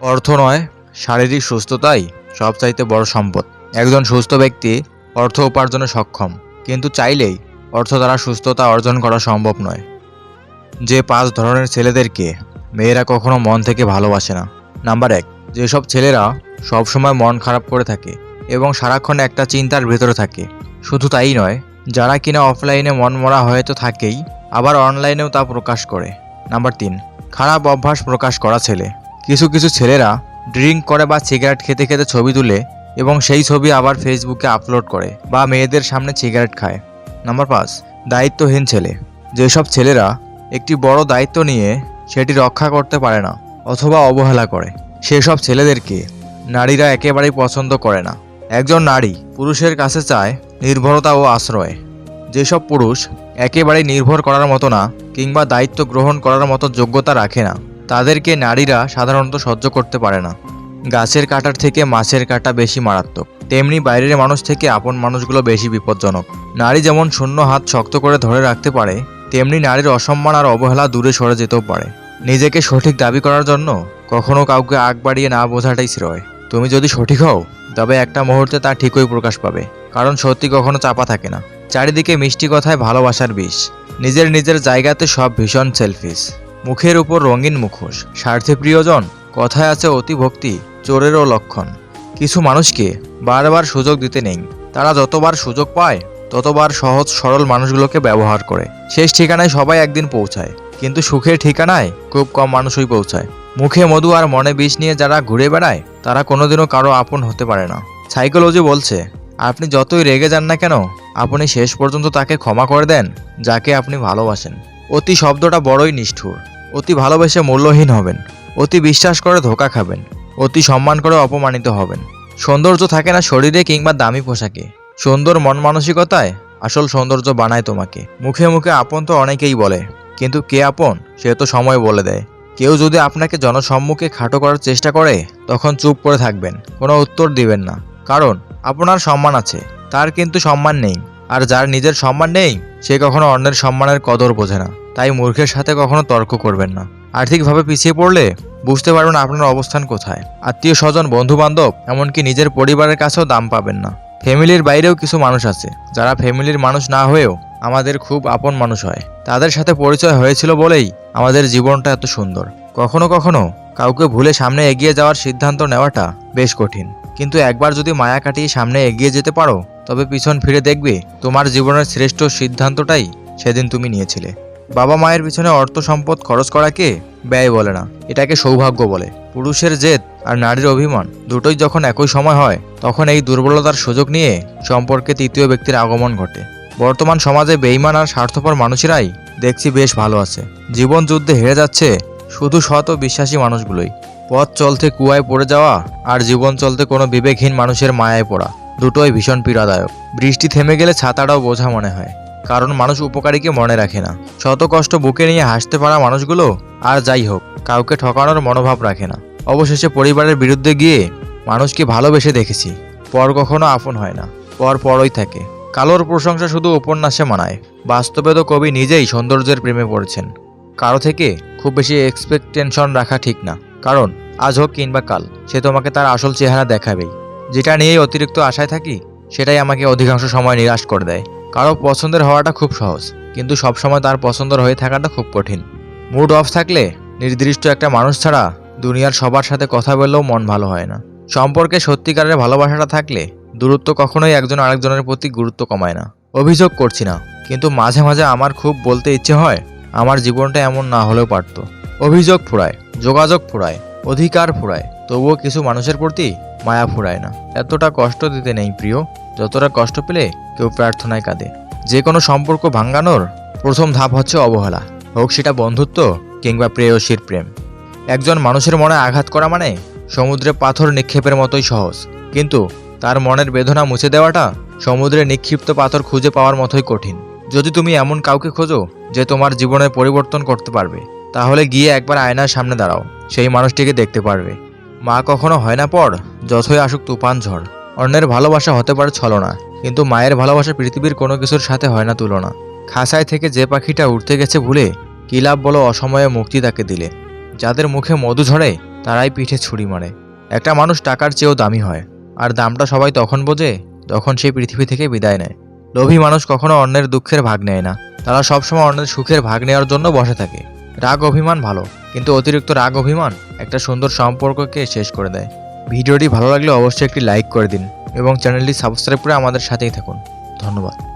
অর্থ নয়, শারীরিক সুস্থতাই সবচাইতে বড় সম্পদ। একজন সুস্থ ব্যক্তি অর্থ উপার্জনে সক্ষম, কিন্তু চাইলেই অর্থ দ্বারা সুস্থতা অর্জন করা সম্ভব নয়। যে পাঁচ ধরনের ছেলেদেরকে মেয়েরা কখনো মন থেকে ভালোবাসে না। নাম্বার এক, যেসব ছেলেরা সবসময় মন খারাপ করে থাকে এবং সারাক্ষণ একটা চিন্তার ভেতরে থাকে। শুধু তাই নয়, যারা কিনা অফলাইনে মন মরা হয়তো থাকেই, আবার অনলাইনেও তা প্রকাশ করে। নাম্বার তিন, খারাপ অভ্যাস প্রকাশ করা ছেলে। কিছু কিছু ছেলেরা ড্রিঙ্ক করে বা সিগারেট খেতে খেতে ছবি তুলে এবং সেই ছবি আবার ফেসবুকে আপলোড করে বা মেয়েদের সামনে সিগারেট খায়। নাম্বার পাঁচ, দায়িত্বহীন ছেলে। যেসব ছেলেরা একটি বড় দায়িত্ব নিয়ে সেটি রক্ষা করতে পারে না অথবা অবহেলা করে, সেসব ছেলেদেরকে নারীরা একেবারেই পছন্দ করে না। একজন নারী পুরুষের কাছে চায় নির্ভরতা ও আশ্রয়। যেসব পুরুষ একেবারেই নির্ভর করার মতো না কিংবা দায়িত্ব গ্রহণ করার মতো যোগ্যতা রাখে না তাদেরকে নারীরা সাধারণত সহ্য করতে পারে না। গাছের কাটার থেকে মাছের কাটা বেশি মারাত্মক। তেমনি বাইরের মানুষ থেকে আপন মানুষগুলো বেশি বিপজ্জনক। নারী যেমন শূন্য হাত শক্ত করে ধরে রাখতে পারে, তেমনি নারীর অসম্মান আর অবহেলা দূরে সরে যেতেও পারে। নিজেকে সঠিক দাবি করার জন্য কখনো কাউকে আগ বাড়িয়ে না বোঝাটাই শ্রেয় তুমি যদি সঠিক হও, তবে একটা মুহূর্তে তা ঠিকই প্রকাশ পাবে, কারণ সত্যি কখনো চাপা থাকে না। চারিদিকে মিষ্টি কথায় ভালোবাসার বিষ। নিজের নিজের জায়গাতে সব ভীষণ সেলফিস মুখের উপর রঙিন মুখোশ। স্বার্থে প্রিয়জন, কথায় আছে অতি ভক্তি, চোরেরও লক্ষণ। কিছু মানুষকে বারবার সুযোগ দিতে নেই। তারা যতবার সুযোগ পায়, ততবার সহজ সরল মানুষগুলোকে ব্যবহার করে। শেষ ঠিকানায় সবাই একদিন পৌঁছায়, কিন্তু সুখের ঠিকানায় খুব কম মানুষই পৌঁছায়। মুখে মধু আর মনে বিষ নিয়ে যারা ঘুরে বেড়ায়, তারা কোনোদিনও কারও আপন হতে পারে না। সাইকোলজি বলছে, আপনি যতই রেগে যান না কেন, আপনি শেষ পর্যন্ত তাকে ক্ষমা করে দেন, যাকে আপনি ভালোবাসেন। অতি শব্দটা বড়ই নিষ্ঠুর। অতি ভালোবেসে মূল্যহীন হবেন, অতি বিশ্বাস করে ধোকা খাবেন, অতি সম্মান করে অপমানিত হবেন। সৌন্দর্য থাকে না শরীরে কিংবা দামি পোশাকে। সুন্দর মন মানসিকতায় আসল সৌন্দর্য বানায় তোমাকে। মুখে মুখে আপন তো অনেকেই বলে, কিন্তু কে আপন সে তো সময় বলে দেয়। কেউ যদি আপনাকে জনসম্মুখে খাটো করার চেষ্টা করে, তখন চুপ করে থাকবেন, কোনো উত্তর দিবেন না। কারণ, আপনার সম্মান আছে, তার কিন্তু সম্মান নেই, আর যার নিজের সম্মান নেই, সে কখনো অন্যের সম্মানের কদর বোঝে না। তাই মূর্খের সাথে কখনো তর্ক করবেন না। আর্থিকভাবে পিছিয়ে পড়লে বুঝতে পারবেন আপনার অবস্থান কোথায়। আত্মীয় স্বজন বন্ধু বান্ধব এমনকি নিজের পরিবারের কাছেও দাম পাবেন না। ফ্যামিলির বাইরেও কিছু মানুষ আছে, যারা ফ্যামিলির মানুষ না হয়েও আমাদের খুব আপন মানুষ হয়। তাদের সাথে পরিচয় হয়েছিল বলেই আমাদের জীবনটা এত সুন্দর। কখনো কখনো কাউকে ভুলে সামনে এগিয়ে যাওয়ার সিদ্ধান্ত নেওয়াটা বেশ কঠিন। কিন্তু একবার যদি মায়া কাটিয়ে সামনে এগিয়ে যেতে পারো, তবে পিছন ফিরে দেখবে তোমার জীবনের শ্রেষ্ঠ সিদ্ধান্তটাই সেদিন তুমি নিয়েছিলে। বাবা মায়ের পিছনে অর্থ সম্পদ খরচ করাকে ব্যয় বলে না। এটাকে সৌভাগ্য বলে। পুরুষের জেদ আর নারীর অভিমান দুটোই যখন একই সময় হয়, তখন এই দুর্বলতার সুযোগ নিয়ে সম্পর্কে তৃতীয় ব্যক্তির আগমন ঘটে। বর্তমান সমাজে বেইমান আর স্বার্থপর মানুষেরাই দেখছি বেশ ভালো আছে। জীবন যুদ্ধে হেরে যাচ্ছে শুধু ও বিশ্বাসী মানুষগুলোই। পথ চলতে কুয়ায় পড়ে যাওয়া আর জীবন চলতে কোনো বিবেকহীন মানুষের মায়ায় পড়া দুটোই ভীষণ পীড়াদায়ক। বৃষ্টি থেমে গেলে ছাতাটাও বোঝা মনে হয়। কারণ মানুষ উপকারীকে মনে রাখে না। শত কষ্ট বুকে নিয়ে হাসতে পারা মানুষগুলো আর যাই হোক, কাউকে ঠকানোর মনোভাব রাখে না। অবশেষে পরিবারের বিরুদ্ধে গিয়ে মানুষকে ভালোবেসে দেখেছি। পর কখনো আপন হয় না, পর পরই থাকে। কালোর প্রশংসা শুধু উপন্যাসে মানায়, বাস্তবে তো কবি নিজেই সৌন্দর্যের প্রেমে পড়েছেন। কারও থেকে খুব বেশি এক্সপেকটেনশন রাখা ঠিক না, কারণ আজ হোক কিংবা কাল, সে তোমাকে তার আসল চেহারা দেখাবেই। যেটা নিয়েই অতিরিক্ত আশায় থাকি, সেটাই আমাকে অধিকাংশ সময় নিরাশ করে দেয়। কারও পছন্দের হওয়াটা খুব সহজ, কিন্তু সবসময় তার পছন্দের হয়ে থাকাটা খুব কঠিন। মুড অফ থাকলে নির্দিষ্ট একটা মানুষ ছাড়া দুনিয়ার সবার সাথে কথা বললেও মন ভালো হয় না। সম্পর্কে সত্যিকারের ভালোবাসাটা থাকলে দূরত্ব কখনোই একজন আরেকজনের প্রতি গুরুত্ব কমায় না। অভিযোগ করছি না, কিন্তু মাঝে মাঝে আমার খুব বলতে ইচ্ছে হয় আমার জীবনটা এমন না হলেও পারত। অভিযোগ ফুরায়, যোগাযোগ ফুরায়, অধিকার ফুরায়, তবুও কিছু মানুষের প্রতি মায়া ফুরায় না। এতটা কষ্ট দিতে নেই প্রিয়। যতটা কষ্ট পেলে কেউ প্রার্থনায় কাঁদে। যে কোনো সম্পর্ক ভাঙ্গানোর প্রথম ধাপ হচ্ছে অবহেলা। হোক সেটা বন্ধুত্ব কিংবা প্রেয়সীর প্রেম। একজন মানুষের মনে আঘাত করা মানে সমুদ্রে পাথর নিক্ষেপের মতোই সহজ। কিন্তু তার মনের বেদনা মুছে দেওয়াটা সমুদ্রে নিক্ষিপ্ত পাথর খুঁজে পাওয়ার মতোই কঠিন। যদি তুমি এমন কাউকে খোঁজো যে তোমার জীবনের পরিবর্তন করতে পারবে, তাহলে গিয়ে একবার আয়নার সামনে দাঁড়াও। সেই মানুষটিকে দেখতে পারবে। মা কখনো হয় না পর যথই আসুক তুফান ঝড়। অন্যের ভালোবাসা হতে পারে ছলনা, কিন্তু মায়ের ভালোবাসা পৃথিবীর কোনো কিছুর সাথে হয় না তুলনা। খাসায় থেকে যে পাখিটা উঠতে গেছে ভুলে কি লাভ বলো অসময়ে মুক্তি তাকে দিলে। যাদের মুখে মধু ঝরে, তারাই পিঠে ছুরি মারে। একটা মানুষ টাকার চেয়েও দামি হয়, আর দামটা সবাই তখন বোঝে, যখন সে পৃথিবী থেকে বিদায় নেয়। লোভী মানুষ কখনো অন্যের দুঃখের ভাগ নেয় না। তারা সবসময় অন্যের সুখের ভাগ নেওয়ার জন্য বসে থাকে। রাগ অভিমান ভালো, কিন্তু অতিরিক্ত রাগ অভিমান একটা সুন্দর সম্পর্ককে শেষ করে দেয়। ভিডিওটি ভালো লাগলে অবশ্যই একটি লাইক করে দিন এবং চ্যানেলটি সাবস্ক্রাইব করে আমাদের সাথেই থাকুন। ধন্যবাদ।